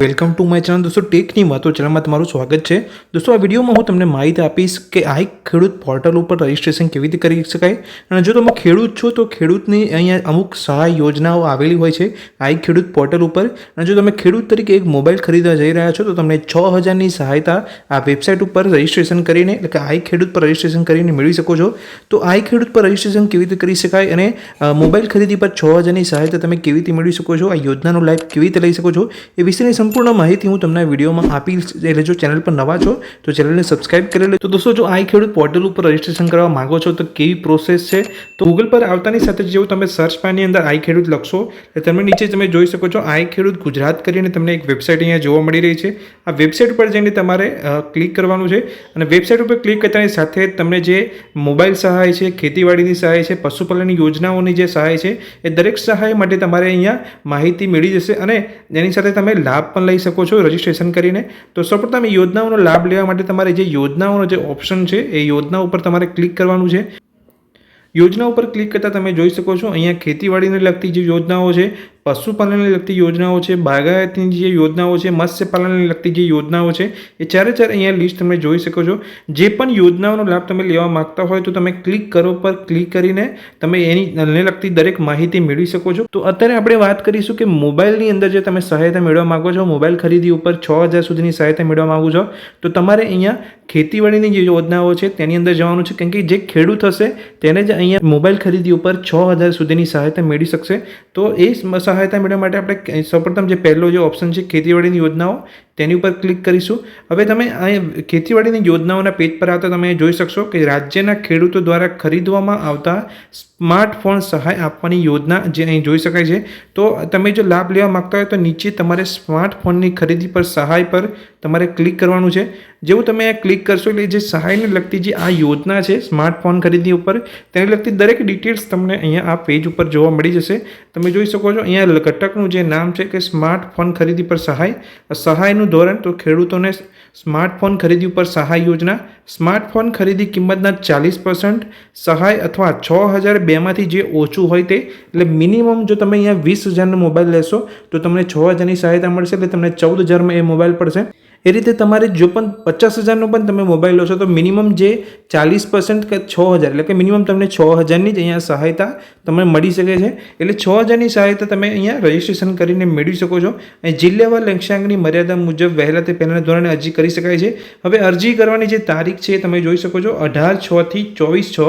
Welcome to my channel દોસ્તો, ટેકની વાતો ચેનલમાં તમારું સ્વાગત છે. દોસ્તો, આ વિડીયોમાં હું તમને માહિતી આપીશ કે આ ખેડૂત પોર્ટલ ઉપર રજિસ્ટ્રેશન કેવી રીતે કરી શકાય. અને જો તમે ખેડૂત છો, તો ખેડૂતની અહીંયા અમુક સહાય યોજનાઓ આવેલી હોય છે આ ખેડૂત પોર્ટલ ઉપર. અને જો તમે ખેડૂત તરીકે એક મોબાઈલ ખરીદવા જઈ રહ્યા છો, તો તમને છ હજારની સહાયતા આ વેબસાઇટ ઉપર રજિસ્ટ્રેશન કરીને, એટલે કે આ ખેડૂત પર રજિસ્ટ્રેશન કરીને મેળવી શકો છો. તો આ ખેડૂત પર રજિસ્ટ્રેશન કેવી રીતે કરી શકાય અને મોબાઈલ ખરીદી પર છ હજારની સહાયતા તમે કેવી રીતે મેળવી શકો છો? આ યોજનાનો લાભ કેવી રીતે લઈ શકો છો? એ વિશેની સંપૂર્ણ માહિતી હું તમને વિડીયોમાં આપીશ એટલે જો ચેનલ પર નવા છો, તો ચેનલને સબસ્ક્રાઇબ કરી લે તો દોસ્તો, જો આ ખેડૂત પોર્ટલ ઉપર રજિસ્ટ્રેશન કરવા માંગો છો, તો કેવી પ્રોસેસ છે? તો ગૂગલ પર આવતાની સાથે જેવું તમે સર્ચ બારની અંદર આઈ ખેડૂત લખશો, એટલે તમે નીચે તમે જોઈ શકો છો, આઈ ખેડૂત ગુજરાત કરીને તમને એક વેબસાઇટ અહીંયા જોવા મળી રહી છે. આ વેબસાઇટ ઉપર જઈને તમારે ક્લિક કરવાનું છે અને વેબસાઇટ ઉપર ક્લિક કરતાની સાથે તમને જે મોબાઈલ સહાય છે, ખેતીવાડીની સહાય છે, પશુપાલનની યોજનાઓની જે સહાય છે, એ દરેક સહાય માટે તમારે અહીંયા માહિતી મળી જશે અને એની સાથે તમે લાભ પણ લઈ શકો છો રજીસ્ટ્રેશન કરીને. તો સૌપ્રથમ એ યોજનાઓનો લાભ લેવા માટે તમારે જે યોજનાઓનો જે ઓપ્શન છે, એ યોજના ઉપર તમારે ક્લિક કરવાનું છે. યોજના ઉપર ક્લિક કરતાં તમે જોઈ શકો છો, અહીંયા ખેતીવાડીને લગતી જે યોજનાઓ છે પશુપાલનને લગતી યોજનાઓ છે, બાગાયતની જે યોજનાઓ છે, મત્સ્યપાલનને લગતી જે યોજનાઓ છે, એ ચારે ચાર અહીંયા લિસ્ટ તમે જોઈ શકો છો. જે પણ યોજનાઓનો લાભ તમે લેવા માંગતા હોય તો તમે ક્લિક કરો પર ક્લિક કરીને તમે એની લગતી દરેક માહિતી મેળવી શકો છો. તો અત્યારે આપણે વાત કરીશું કે મોબાઈલની અંદર જે તમે સહાયતા મેળવવા માંગો છો, મોબાઈલ ખરીદી ઉપર છ હજાર સુધીની સહાયતા મેળવવા માંગો છો, તો તમારે અહીંયા ખેતીવાડીની જે યોજનાઓ છે તેની અંદર જવાનું છે. કેમ કે જે ખેડૂત હશે તેને જ અહીંયા મોબાઈલ ખરીદી ઉપર છ હજાર સુધીની સહાયતા મેળવી શકશે. તો એ સહાયતા મેળવવા માટે આપણે સૌપ્રથમ જે પહેલો જે ઓપ્શન છે ખેતીવાડીની યોજનાઓ તેની ઉપર ક્લિક કરીશું. હવે તમે અહીં ખેતીવાડીની યોજનાઓના પેજ પર આવતા તમે જોઈ શકશો કે રાજ્યના ખેડૂતો દ્વારા ખરીદવામાં આવતા સ્માર્ટફોન સહાય આપવાની યોજના જે અહીં જોઈ શકાય છે. તો તમે જો લાભ લેવા માગતા હોય તો નીચે તમારે સ્માર્ટફોનની ખરીદી પર સહાય પર તમારે ક્લિક કરવાનું છે. જેવું તમે ક્લિક કરશો એટલે જે સહાયને લગતી જે આ યોજના છે સ્માર્ટફોન ખરીદી ઉપર, તેને લગતી દરેક ડિટેલ્સ તમને અહીંયા આ પેજ ઉપર જોવા મળી જશે. તમે જોઈ શકો છો અહીંયા ઘટકનું જે નામ છે કે સ્માર્ટફોન ખરીદી પર સહાય. સહાયનું ધોરણ તો ખેડૂતોને સ્માર્ટફોન ખરીદી ઉપર સહાય યોજના. સ્માર્ટફોન ખરીદી કિંમતના ચાલીસ પર્સન્ટ સહાય અથવા છ હજાર બેમાંથી જે ઓછું હોય તે, એટલે મિનિમમ જો તમે અહીંયા વીસ હજારનો મોબાઈલ લેશો, તો તમને છ હજારની સહાયતા મળશે, એટલે તમને ચૌદ હજારમાં એ મોબાઈલ પડશે. એ રીતે તમારે જો પણ પચાસ હજારનો પણ તમે મોબાઈલ લો છો, તો મિનિમમ જે ચાલીસ પર્સન્ટ કે છ હજાર, એટલે કે મિનિમમ તમને છ હજારની જ અહીંયા સહાયતા તમને મળી શકે છે. એટલે છ હજારની સહાયતા તમે અહીંયા રજિસ્ટ્રેશન કરીને મેળવી શકો છો. અને જિલ્લાવાર લક્ષ્યાંકની મર્યાદા મુજબ વહેલા તે પહેલાંના ધોરણે અરજી કરી શકાય છે. હવે અરજી કરવાની જે તારીખ છે તમે જોઈ શકો છો, અઢાર છથી ચોવીસ છ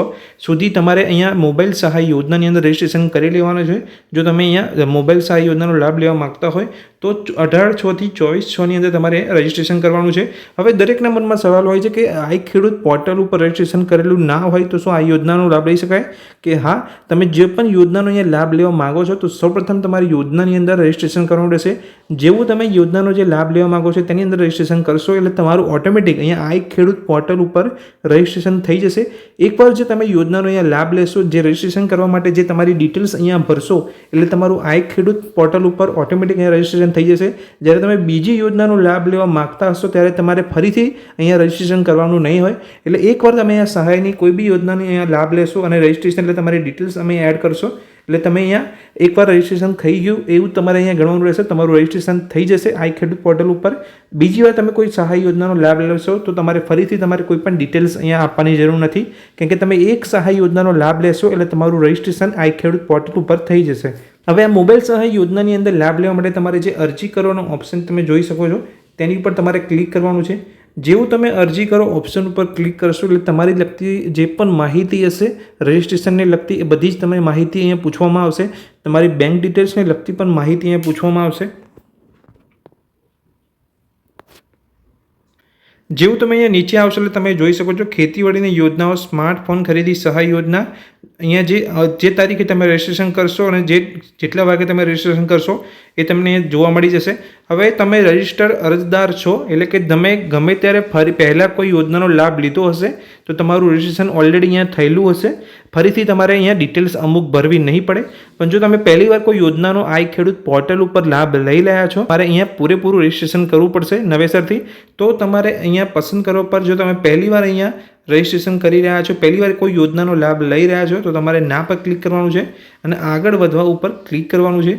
સુધી તમારે અહીંયા મોબાઈલ સહાય યોજનાની અંદર રજિસ્ટ્રેશન કરી લેવાનું છે. જો તમે અહીંયા મોબાઈલ સહાય યોજનાનો લાભ લેવા માગતા હોય તો અઢાર છથી ચોવીસ છની અંદર તમારે રજિસ્ટ્રેશન કરવાનું છે. હવે દરેકના મનમાં સવાલ હોય છે કે આ એક ખેડૂત પોર્ટલ ઉપર રજિસ્ટ્રેશન કરેલું ના હોય તો શું આ યોજનાનો લાભ લઈ શકાય? કે હા, તમે જે પણ યોજનાનો અહીંયા લાભ લેવા માગો છો તો સૌપ્રથમ તમારી યોજનાની અંદર રજિસ્ટ્રેશન કરવાનું રહેશે. જેવું તમે યોજનાનો જે લાભ લેવા માગો છો તેની અંદર રજિસ્ટ્રેશન કરશો એટલે તમારું ઓટોમેટિક અહીંયા આ ખેડૂત પોર્ટલ ઉપર રજિસ્ટ્રેશન થઈ જશે. એકવાર જે તમે યોજનાનો અહીંયા લાભ લેશો, જે રજિસ્ટ્રેશન કરવા માટે જે તમારી ડિટેલ્સ અહીંયા ભરશો, એટલે તમારું આ ખેડૂત પોર્ટલ ઉપર ઓટોમેટિક અહીંયા રજિસ્ટ્રેશન થઈ જશે. જ્યારે તમે બીજી યોજનાનો લાભ લેવા માગતા હશો, ત્યારે તમારે ફરીથી અહીંયા રજિસ્ટ્રેશન કરવાનું નહીં હોય. એટલે એકવાર તમે અહીંયા સહાયની કોઈ બી યોજનાની અહીંયા લાભ લેશો અને રજિસ્ટ્રેશન એટલે તમારી ડિટેલ્સ અમે એડ કરશો. એટલે તમે અહીંયા એકવાર રજિસ્ટ્રેશન થઈ ગયું, એવું તમારે અહીંયા ગણવાનું રહેશે, તમારું રજિસ્ટ્રેશન થઈ જશે આઈ ખેડૂત પોર્ટલ ઉપર. બીજી વાર તમે કોઈ સહાય યોજનાનો લાભ લેશો, તો તમારે ફરીથી તમારે કોઈ પણ ડિટેલ્સ અહીંયા આપવાની જરૂર નથી. કેમ કે તમે એક સહાય યોજનાનો લાભ લેશો, એટલે તમારું રજિસ્ટ્રેશન આઈ ખેડૂત પોર્ટલ ઉપર થઈ જશે. હવે આ મોબાઈલ સહાય યોજનાની અંદર લાભ લેવા માટે તમારે જે અરજી કરવાનો ઓપ્શન તમે જોઈ શકો છો, તેની ઉપર તમારે ક્લિક કરવાનું છે. જેવું તમે અરજી કરો ઓપ્શન ઉપર ક્લિક કરશો એટલે તમારી લગતી જે પણ માહિતી હશે રજિસ્ટ્રેશનને લગતી એ બધી જ તમે માહિતી અહીંયા પૂછવામાં આવશે. તમારી બેંક ડિટેલ્સને લગતી પણ માહિતી અહીંયા પૂછવામાં આવશે. જેવું તમે અહીંયા નીચે આવશો એટલે તમે જોઈ શકો છો, ખેતીવાડીની યોજનાઓ સ્માર્ટફોન ખરીદી સહાય યોજના અહીંયા જે જે તારીખે તમે રજિસ્ટ્રેશન કરશો અને જે, જેટલા વાગે તમે રજિસ્ટ્રેશન કરશો, એ તમને જોવા મળી જશે. હવે તમે રજિસ્ટર અરજદાર છો, એટલે કે તમે ગમે ત્યારે ફરી, પહેલાં કોઈ યોજનાનો લાભ લીધો હશે, તો તમારું રજિસ્ટ્રેશન ઓલરેડી અહીંયા થયેલું હશે. ફરીથી તમારે અહીંયા ડિટેલ્સ અમુક ભરવી નહીં પડે. પણ જો તમે પહેલી વાર કોઈ યોજનાનો આઈ ખેડૂત પોર્ટલ ઉપર લાભ લઈ રહ્યા છો તમારે અહીંયા પૂરેપૂરું રજિસ્ટ્રેશન કરવું પડશે નવેસરથી. તો તમારે અહીંયા પસંદ કરવા પર જો તમે પહેલી વાર અહીંયા રજિસ્ટ્રેશન કરી રહ્યા છો. પહેલી વાર કોઈ યોજનાનો લાભ લઈ રહ્યા છો તો તમારે ના પર ક્લિક કરવાનું છે. અને આગળ વધવા ઉપર ક્લિક કરવાનું છે.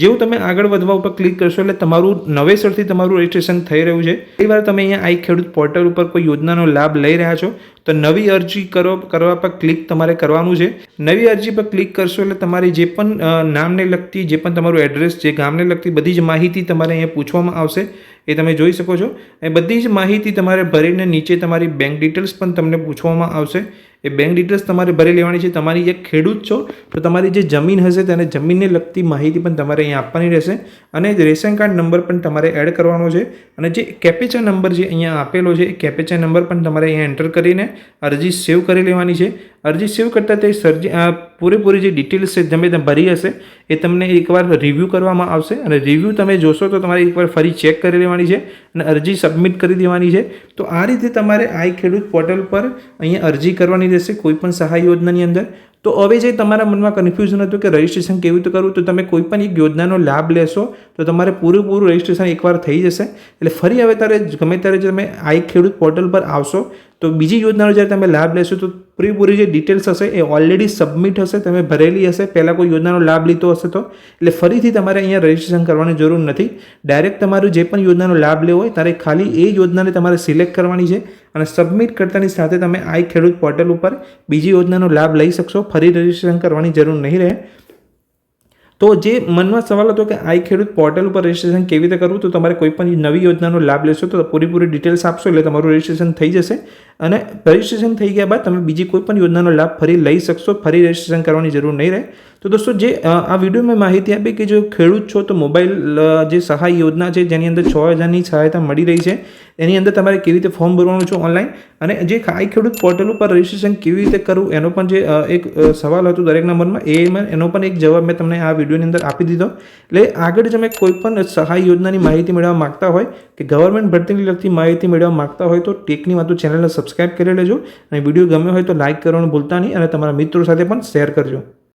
જેવું તમે આગળ વધવા ઉપર ક્લિક કરશો એટલે તમારું નવેસરથી તમારું રજિસ્ટ્રેશન થઈ રહ્યું છે. કઈ વાર તમે અહીંયા આઈ ખેડૂત પોર્ટલ ઉપર કોઈ યોજનાનો લાભ લઈ રહ્યા છો, તો નવી અરજી કરો, કરવા પર ક્લિક તમારે કરવાનું છે. નવી અરજી પર ક્લિક કરશો એટલે તમારી જે પણ નામને લગતી, જે પણ તમારું એડ્રેસ જે ગામને લગતી બધી જ માહિતી તમારે અહીંયા પૂછવામાં આવશે. એ તમે જોઈ શકો છો. એ બધી જ માહિતી તમારે ભરીને નીચે તમારી બેંક ડિટેલ્સ પણ તમને પૂછવામાં આવશે. એ બેંક ડિટેલ્સ તમારે ભરી લેવાની છે. તમારી જે ખેડૂત છો, તો તમારી જે જમીન હશે, તેને જમીનને લગતી માહિતી પણ તમારે અહીંયા આપવાની રહેશે. અને રેશન કાર્ડ નંબર પણ તમારે એડ કરવાનો છે. અને જે કેપેચા નંબર જે અહીંયા આપેલો છે, એ કેપેચા નંબર પણ તમારે અહીંયા એન્ટર કરીને અરજી સેવ કરી લેવાની છે. અરજી સેવ કરતાં તે સરજી પૂરેપૂરી જે ડિટેલ્સ છે તમે તમે ભરી હશે, એ તમને એકવાર રિવ્યૂ કરવામાં આવશે. અને રિવ્યૂ તમે જોશો તો તમારે એકવાર ફરી ચેક કરી લેવાની છે અને અરજી સબમિટ કરી દેવાની છે. તો આ રીતે તમારે આઈ ખેડૂત પોર્ટલ પર અહીંયા અરજી કરવાની રહેશે કોઈપણ સહાય યોજનાની અંદર. તો હવે જે તમારા મનમાં કન્ફ્યુઝન હતું કે રજિસ્ટ્રેશન કેવી રીતે કરવું, તો તમે કોઈ પણ એક યોજનાનો લાભ લેશો, તો તમારે પૂરેપૂરું રજિસ્ટ્રેશન એકવાર થઈ જશે. એટલે ફરી હવે ત્યારે ગમે ત્યારે તમે તમે એક ખેડૂત પોર્ટલ પર આવશો, તો બીજી યોજનાનો જ્યારે તમે લાભ લેશો, તો પૂરેપૂરી જે ડિટેલ્સ હશે એ ઓલરેડી સબમિટ હશે, તમે ભરેલી હશે, પહેલાં કોઈ યોજનાનો લાભ લીધો હશે તો. એટલે ફરીથી તમારે અહીંયા રજિસ્ટ્રેશન કરવાની જરૂર નથી. ડાયરેક્ટ તમારું જે પણ યોજનાનો લાભ લેવો હોય ત્યારે ખાલી એ યોજનાને તમારે સિલેક્ટ કરવાની છે. અને સબમિટ કરતાની સાથે તમે આઈ ખેડૂત પોર્ટલ ઉપર બીજી યોજનાનો લાભ લઈ શકશો. ફરી રજિસ્ટ્રેશન કરવાની જરૂર નહીં રહે. તો જે મનમાં સવાલ હતો કે આઈ ખેડૂત પોર્ટલ ઉપર રજિસ્ટ્રેશન કેવી રીતે કરવું, તો તમારે કોઈ પણ નવી યોજનાનો લાભ લેશો તો પૂરેપૂરી ડિટેલ્સ આપશો એટલે તમારું રજિસ્ટ્રેશન થઈ જશે. અને રજિસ્ટ્રેશન થઈ ગયા બાદ તમે બીજી કોઈ પણ યોજનાનો લાભ ફરી લઈ શકશો. ફરી રજિસ્ટ્રેશન કરવાની જરૂર નહીં રહે. તો દોસ્તો જે આ વીડિયો મેં માહિતી આપી કે જો ખેડૂત છો તો મોબાઈલ જે સહાય યોજના છે જેની અંદર છ હજારની સહાયતા મળી રહી છે, એની અંદર તમારે કેવી રીતે ફોર્મ ભરવાનું છે ઓનલાઈન અને જે આઈ ખેડૂત પોર્ટલ ઉપર રજિસ્ટ્રેશન કેવી રીતે કરવું? એનો પણ જે એક સવાલ હતો દરેકના મનમાં એ એનો પણ એક જવાબ મેં તમને આ વિડીયોની અંદર આપી દીધો. એટલે આગળ તમે કોઈ પણ સહાય યોજનાની માહિતી મેળવવા માગતા હોય, કે ગવર્મેન્ટ ભરતીની લગતી માહિતી મેળવવા માગતા હોય તો ટેકની વાતો ચેનલને સબસ્ક્રાઈબ કરી લેજો. અને વીડિયો ગમ્યો હોય તો લાઇક કરવાનું ભૂલતા નહીં અને તમારા મિત્રો સાથે પણ શેર કરજો.